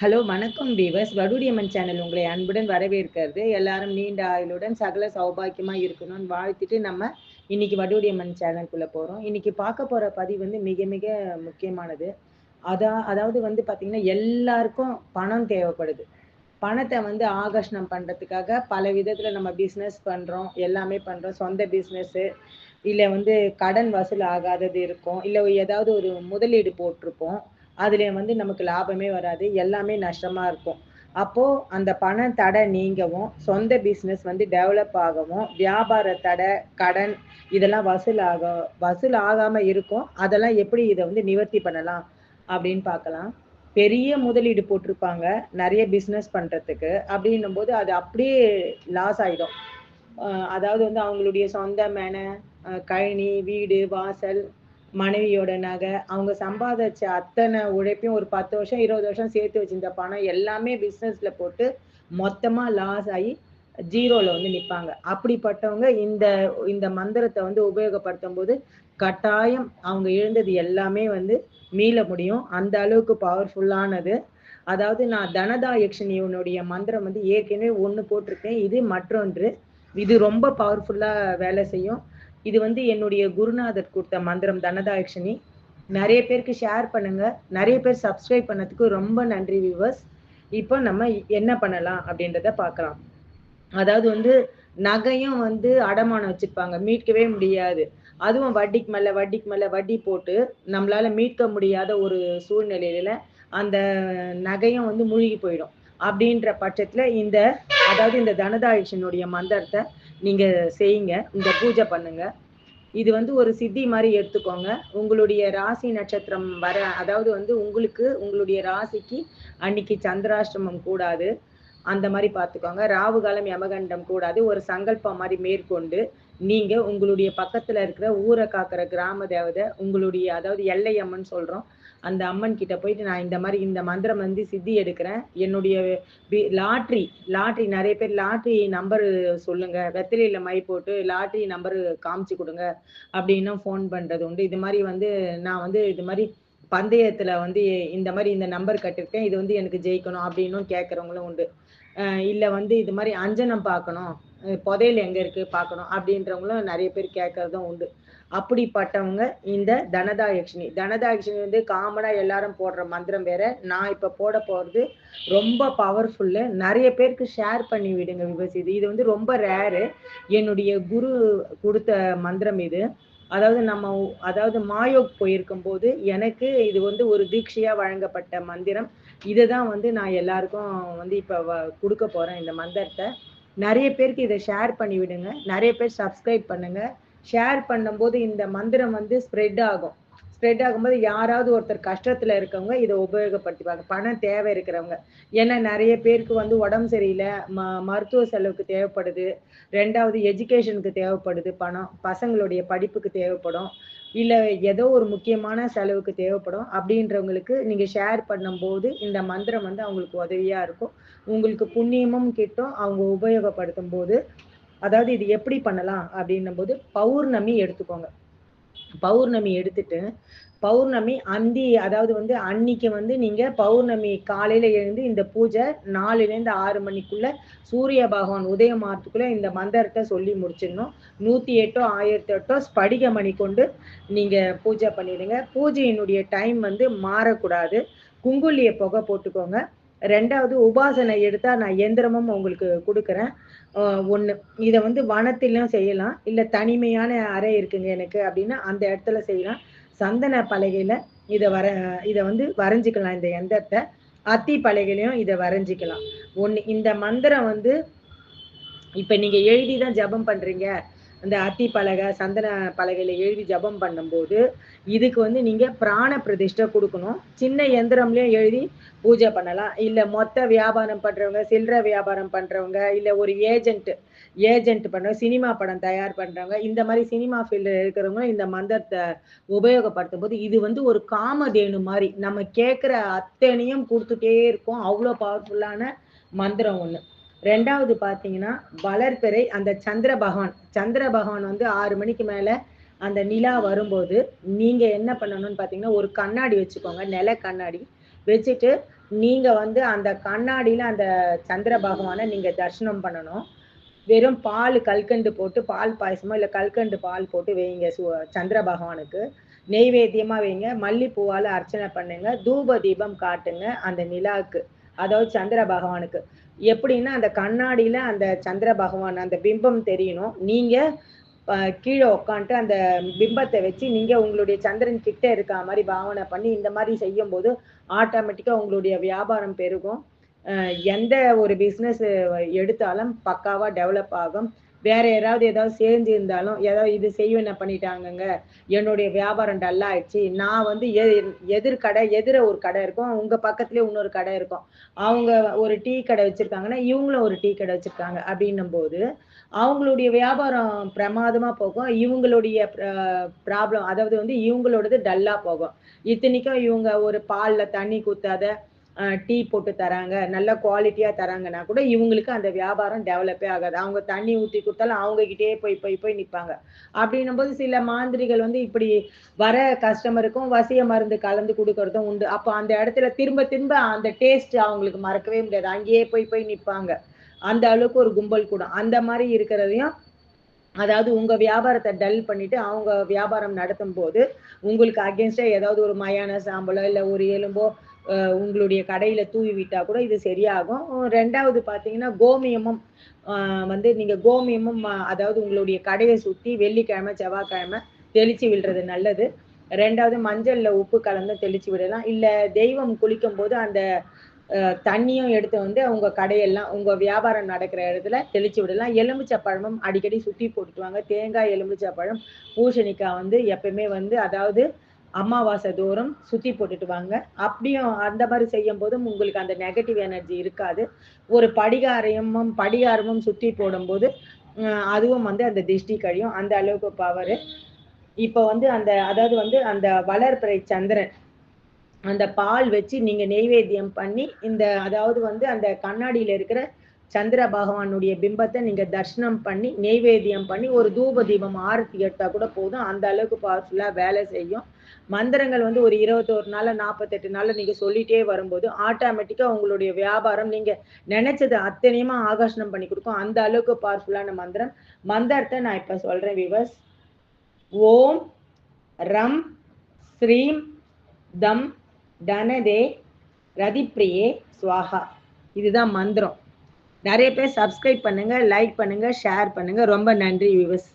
Hello வணக்கம் viewers. வடுடியம்மன் channel உங்களை அன்புடன் வரவேற்கிறது. எல்லாரும் நீண்ட ஆயுளுடன் சகல சௌபாக்கியமாக இருக்கணும்னு வாழ்த்திட்டு நம்ம இன்னைக்கு வடுடியம்மன் சேனல்குள்ளே போகிறோம் இன்னைக்கு பார்க்க போகிற பதிவு வந்து மிக மிக முக்கியமானது. அதா அதாவது வந்து பார்த்திங்கன்னா எல்லாருக்கும் பணம் தேவைப்படுது. பணத்தை வந்து ஆகர்ஷணம் பண்ணுறதுக்காக பல விதத்தில் நம்ம பிஸ்னஸ் பண்ணுறோம் எல்லாமே பண்ணுறோம் சொந்த பிஸ்னஸ்ஸு இல்லை வந்து கடன் வசூல் ஆகாதது இருக்கும். இல்லை ஏதாவது ஒரு முதலீடு போட்டிருப்போம். அதுல வந்து நமக்கு லாபமே வராது எல்லாமே நஷ்டமா இருக்கும். அப்போ அந்த பண தடை நீங்கவும் சொந்த பிஸ்னஸ் வந்து டெவலப் ஆகவும் வியாபார தடை கடன் இதெல்லாம் வசூல் ஆக வசூல் ஆகாம இருக்கும். அதெல்லாம் எப்படி இதை வந்து நிவர்த்தி பண்ணலாம் அப்படின்னு பார்க்கலாம். பெரிய முதலீடு போட்டிருப்பாங்க நிறைய பிஸ்னஸ் பண்றதுக்கு. அப்படின்னும் போது அது அப்படியே லாஸ் ஆயிடும். அதாவது வந்து அவங்களுடைய சொந்த மேன கழனி வீடு வாசல் மனைவியோட நகை அவங்க சம்பாதிச்ச அத்தனை உழைப்பையும் ஒரு பத்து வருஷம் இருபது வருஷம் சேர்த்து வச்சிருந்த பணம் எல்லாமே பிஸ்னஸ்ல போட்டு மொத்தமா லாஸ் ஆகி ஜீரோல வந்து நிப்பாங்க. அப்படிப்பட்டவங்க இந்த இந்த மந்திரத்தை வந்து உபயோகப்படுத்தும் போது கட்டாயம் அவங்க இழந்தது எல்லாமே வந்து மீள முடியும். அந்த அளவுக்கு பவர்ஃபுல்லானது அதாவது நான் தனதாயக்ஷனியனுடைய மந்திரம் வந்து ஏற்கனவே ஒன்று போட்டிருக்கேன். இது மற்றொன்று. இது ரொம்ப பவர்ஃபுல்லாக வேலை செய்யும். இது வந்து என்னுடைய குருநாதர் கொடுத்த மந்திரம் தனதாயக்ஷனி நிறைய பேருக்கு ஷேர் பண்ணுங்க. நிறைய பேர் சப்ஸ்கிரைப் பண்ணதுக்கு ரொம்ப நன்றி வியூவர்ஸ் இப்போ நம்ம என்ன பண்ணலாம் அப்படின்றத பார்க்கலாம். அதாவது வந்து நகையும் வந்து அடமானம் வச்சிருப்பாங்க. மீட்கவே முடியாது. அதுவும் வட்டிக்கு மேல வட்டிக்கு மேல வட்டி போட்டு நம்மளால மீட்க முடியாத ஒரு சூழ்நிலையில அந்த நகையும் வந்து மூழ்கி போயிடும். அப்படின்ற பட்சத்துல இந்த அதாவது இந்த தனதாயுஷனுடைய மந்திரத்தை நீங்க செய்யுங்க. இந்த பூஜை பண்ணுங்க. இது வந்து ஒரு சித்தி மாதிரி எடுத்துக்கோங்க. உங்களுடைய ராசி நட்சத்திரம் வர அதாவது வந்து உங்களுக்கு உங்களுடைய ராசிக்கு அன்னைக்கு சந்திராஷ்டமம் கூடாது. அந்த மாதிரி பார்த்துக்கோங்க. ராவு காலம் யமகண்டம் கூடாது. ஒரு சங்கல்பம் மாதிரி மேற்கொண்டு நீங்க உங்களுடைய பக்கத்துல இருக்கிற ஊரை காக்கிற கிராம தேவதை உங்களுடைய அதாவது எல்லை அம்மன் சொல்றோம். அந்த அம்மன் கிட்ட போயிட்டு நான் இந்த மாதிரி இந்த மந்திரம் வந்து சித்தி எடுக்கிறேன். என்னுடைய லாட்ரி லாட்ரி நிறைய பேர் லாட்ரி நம்பர் சொல்லுங்க. வெத்திலையில மை போட்டு லாட்ரி நம்பர் காமிச்சு கொடுங்க அப்படின்னும் ஃபோன் பண்றது உண்டு. இது மாதிரி வந்து நான் வந்து இது மாதிரி பந்தயத்துல வந்து இந்த மாதிரி இந்த நம்பர் கட்டிருக்கேன். இது வந்து எனக்கு ஜெயிக்கணும் அப்படின்னும் கேட்கறவங்களும் உண்டு. இல்லை இல்ல வந்து இது மாதிரி அஞ்சனம் பார்க்கணும். புதையல் எங்கே இருக்குது பார்க்கணும். அப்படின்றவங்களும் நிறைய பேர் கேட்கறதும் உண்டு. அப்படிப்பட்டவங்க இந்த தனதாயக்ஷினி தனதாயக்ஷினி வந்து காமனாக எல்லாரும் போடுற மந்திரம் வேற. நான் இப்போ போட போகிறது ரொம்ப பவர்ஃபுல்லு நிறைய பேருக்கு ஷேர் பண்ணி விடுங்க விவசி இது இது வந்து ரொம்ப ரேரு என்னுடைய குரு கொடுத்த மந்திரம் இது. அதாவது நம்ம அதாவது மாயோக் போயிருக்கும் போது எனக்கு இது வந்து ஒரு தீட்சையா வழங்கப்பட்ட மந்திரம். இதை தான் வந்து நான் எல்லாருக்கும் வந்து இப்ப கொடுக்க போறேன் இந்த மந்திரத்தை. நிறைய பேருக்கு இதை ஷேர் பண்ணி விடுங்க. நிறைய பேர் சப்ஸ்கிரைப் பண்ணுங்க. ஷேர் பண்ணும்போது இந்த மந்திரம் வந்து ஸ்ப்ரெட் ஆகும். ஸ்ப்ரெட் ஆகும்போது யாராவது ஒருத்தர் கஷ்டத்துல இருக்கவங்க இதை உபயோகப்படுத்திப்பாங்க. பணம் தேவை இருக்கிறவங்க. ஏன்னா நிறைய பேருக்கு வந்து உடம்பு சரியில்லை. ம மருத்துவ செலவுக்கு தேவைப்படுது. ரெண்டாவது எஜுகேஷனுக்கு தேவைப்படுது. பணம் பசங்களுடைய படிப்புக்கு தேவைப்படும். இல்ல ஏதோ ஒரு முக்கியமான செலவுக்கு தேவைப்படும் அப்படின்றவங்களுக்கு நீங்க ஷேர் பண்ணும்போது இந்த மந்திரம் வந்து அவங்களுக்கு உதவியா இருக்கும். உங்களுக்கு புண்ணியமும் கிட்டும் அவங்க உபயோகப்படுத்தும் போது அதாவது இது எப்படி பண்ணலாம் அப்படின்னும் போது பௌர்ணமி எடுத்துக்கோங்க. பௌர்ணமி எடுத்துட்டு பௌர்ணமி அந்தி அதாவது வந்து அன்னைக்கு வந்து நீங்க பௌர்ணமி காலையில எழுந்து இந்த பூஜை நாலுலேருந்து ஆறு மணிக்குள்ள சூரிய பகவான் உதயமாறதுக்குள்ள இந்த மந்திரத்தை சொல்லி முடிச்சிடணும். நூத்தி எட்டோ ஆயிரத்தி எட்டோ ஸ்படிக மணி கொண்டு நீங்க பூஜை பண்ணிடுங்க. பூஜையினுடைய டைம் வந்து மாறக்கூடாது. குங்குலிய புகை போட்டுக்கோங்க. ரெண்டாவது உபாசனை எடுத்தா நான் எந்திரமும் உங்களுக்கு கொடுக்குறேன். ஒண்ணு இதை வந்து வனத்திலும் செய்யலாம். இல்ல தனிமையான அறை இருக்குங்க எனக்கு அப்படின்னா அந்த இடத்துல செய்யலாம். சந்தன பலகையில இதை வர இதை வந்து வரைஞ்சிக்கலாம். இந்த எந்திரத்தை அத்தி பலகையிலையும் இதை வரைஞ்சிக்கலாம். ஒன்று இந்த மந்திரம் வந்து இப்ப நீங்க எழுதிதான் ஜபம் பண்றீங்க. அந்த அத்தி பலகை சந்தன பலகையில எழுதி ஜபம் பண்ணும்போது இதுக்கு வந்து நீங்க பிராண பிரதிஷ்டை கொடுக்கணும். சின்ன எந்திரம்லயும் எழுதி பூஜை பண்ணலாம். இல்ல மொத்த வியாபாரம் பண்றவங்க சில்லற வியாபாரம் பண்றவங்க இல்ல ஒரு ஏஜென்ட் ஏஜென்ட் பண்றவங்க சினிமா படம் தயார் பண்றவங்க இந்த மாதிரி சினிமா ஃபீல்டில் இருக்கிறவங்க இந்த மந்திரத்தை உபயோகப்படுத்தும் போது இது வந்து ஒரு காமதேனு மாதிரி நம்ம கேட்குற அத்தனையும் கொடுத்துட்டே இருக்கும். அவ்வளோ பவர்ஃபுல்லான மந்திரம் ஒன்று ரெண்டாவது பார்த்தீங்கன்னா வளர்பிறை அந்த சந்திர பகவான். சந்திர பகவான் வந்து ஆறு மணிக்கு மேலே அந்த நிலா வரும்போது நீங்கள் என்ன பண்ணணும்னு பார்த்தீங்கன்னா ஒரு கண்ணாடி வச்சுக்கோங்க நில கண்ணாடி. வச்சுட்டு நீங்கள் வந்து அந்த கண்ணாடியில் அந்த சந்திர பகவானை நீங்கள் தரிசனம் பண்ணணும். வெறும் பால் கல்கண்டு போட்டு பால் பாயசமோ இல்லை கல்கண்டு பால் போட்டு வைங்க சந்திர பகவானுக்கு. நெய்வேத்தியமாக வைங்க மல்லிப்பூவால் அர்ச்சனை பண்ணுங்க தூப தீபம் காட்டுங்க அந்த நிலாவுக்கு. அதாவது சந்திர பகவானுக்கு. எப்படின்னா அந்த கண்ணாடியில அந்த சந்திர பகவான் அந்த பிம்பம் தெரியணும். நீங்க கீழே உட்காந்துட்டு அந்த பிம்பத்தை வச்சு நீங்க உங்களுடைய சந்திரன் கிட்ட இருக்க மாதிரி பாவனை பண்ணி இந்த மாதிரி செய்யும் போது ஆட்டோமேட்டிக்கா உங்களுடைய வியாபாரம் பெருகும். எந்த ஒரு பிஸ்னஸ் எடுத்தாலும் பக்காவா டெவலப் ஆகும். வேற யாராவது ஏதாவது சேர்ந்து இருந்தாலும் ஏதாவது இது செய்ய என்ன பண்ணிட்டாங்கங்க? என்னுடைய வியாபாரம் டல்லா ஆயிடுச்சு. நான் வந்து எ- எதிர் கடை எதிர ஒரு கடை இருக்கும். உங்க பக்கத்துலயே இன்னொரு கடை இருக்கும். அவங்க ஒரு டீ கடை வச்சிருக்காங்கன்னா இவங்களும் ஒரு டீ கடை வச்சிருக்காங்க. அப்படின்னும் போது அவங்களுடைய வியாபாரம் பிரமாதமா போகும். இவங்களுடைய ப்ராப்ளம் அதாவது வந்து இவங்களோடது டல்லா போகும். இத்தனைக்கும் இவங்க ஒரு பால்ல தண்ணி ஊத்தாத டீ போட்டு தராங்க நல்ல குவாலிட்டியா தராங்கன்னா கூட இவங்களுக்கு அந்த வியாபாரம் டெவலப்பே ஆகாது. அவங்க தண்ணி ஊத்தி கொடுத்தாலும் அவங்க கிட்டே போய் போய் போய் நிப்பாங்க. அப்படின்னும் போது சில மாந்திரிகள் வந்து இப்படி வர கஸ்டமருக்கும் வசிய மருந்து கலந்து கொடுக்கறதும் உண்டு. அப்போ அந்த இடத்துல திரும்ப திரும்ப அந்த டேஸ்ட் அவங்களுக்கு மறக்கவே முடியாது. அங்கேயே போய் போய் நிப்பாங்க. அந்த அளவுக்கு ஒரு கும்பல் கூடும் அந்த மாதிரி இருக்கிறதையும் அதாவது உங்க வியாபாரத்தை டல் பண்ணிட்டு அவங்க வியாபாரம் நடத்தும் போது உங்களுக்கு அகேன்ஸ்டா ஏதாவது ஒரு மயான சாம்பலோ இல்ல ஒரு எலும்போ உங்களுடைய கடையில தூவி விட்டா கூட இது சரியாகும். ரெண்டாவது பாத்தீங்கன்னா கோமியமும் வந்து நீங்க கோமியமும் அதாவது உங்களுடைய கடையை சுத்தி வெள்ளிக்கிழமை செவ்வாய்க்கிழமை தெளிச்சு விடுறது நல்லது. ரெண்டாவது மஞ்சள்ல உப்பு கலந்து தெளிச்சு விடலாம். இல்ல தெய்வம் குளிக்கும் போது அந்த தண்ணியும் எடுத்து வந்து உங்க கடையெல்லாம் உங்க வியாபாரம் நடக்கிற இடத்துல தெளிச்சு விடலாம். எலுமிச்சை பழமும் அடிக்கடி சுத்தி போட்டுக்குவாங்க தேங்காய் எலுமிச்சை பழம் பூசணிக்காய் வந்து எப்பயுமே வந்து அதாவது அமாவாசை தோறும் சுத்தி போட்டுட்டு வாங்க. அப்படியும் அந்த மாதிரி செய்யும் போதும் உங்களுக்கு அந்த நெகட்டிவ் எனர்ஜி இருக்காது. ஒரு படிகாரமும் படிகாரமும் சுத்தி போடும்போது அதுவும் வந்து அந்த திஷ்டி கழியும். அந்த அளவுக்கு பவர் இப்போ வந்து அந்த அதாவது வந்து அந்த வளர்பிறை சந்திரன் அந்த பால் வச்சு நீங்க நெய்வேத்தியம் பண்ணி இந்த அதாவது வந்து அந்த கண்ணாடியில இருக்கிற சந்திர பகவானுடைய பிம்பத்தை நீங்க தர்ஷனம் பண்ணி நெய்வேத்தியம் பண்ணி ஒரு தூப தீபம் ஆரத்தி எடுத்தா கூட போதும். அந்த அளவுக்கு பவர்ஃபுல்லா வேலை செய்யும். மந்திரங்கள் வந்து ஒரு இருபத்தோரு நாள் நாற்பத்தெட்டு நாள்ல நீங்க சொல்லிட்டே வரும்போது ஆட்டோமேட்டிக்கா உங்களுடைய வியாபாரம் நீங்க நினைச்சது அத்தனையுமா ஆகர்ஷணம் பண்ணி கொடுக்கும். அந்த அளவுக்கு பவர்ஃபுல்லான மந்திரம். மந்திரத்தை நான் இப்ப சொல்றேன் விவஸ் ஓம் ரம் ஸ்ரீம் தம் தனதே ரதிப்பிரியே சுவாகா இதுதான் மந்திரம். நிறைய பேர் சப்ஸ்கிரைப் பண்ணுங்க லைக் பண்ணுங்க ஷேர் பண்ணுங்க. ரொம்ப நன்றி விவஸ்